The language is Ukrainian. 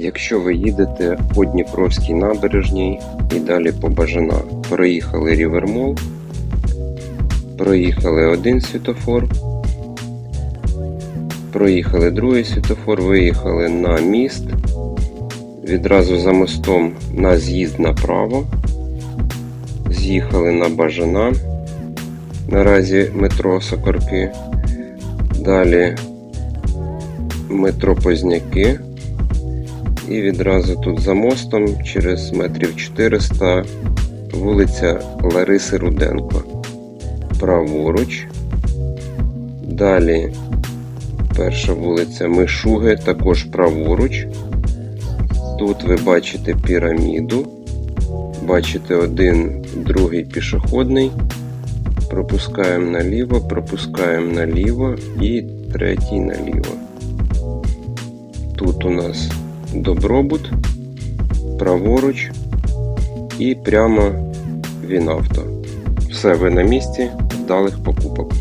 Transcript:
Якщо ви їдете по Дніпровській набережній і далі по Бажана, проїхали Рівермол, проїхали один світофор, проїхали другий світофор, виїхали на міст, відразу за мостом на з'їзд направо, з'їхали на Бажана, наразі метро Сокорки, далі метро Позняки. І відразу тут за мостом, через метрів 400, вулиця Лариси Руденко. Праворуч. Далі перша вулиця Мишуги, також праворуч. Тут ви бачите піраміду. Бачите один, другий пішохідний. Пропускаємо наліво, пропускаємо наліво і третій наліво. Тут у нас Добробут, праворуч і прямо Вінавто. Все ви на місці, вдалих покупок.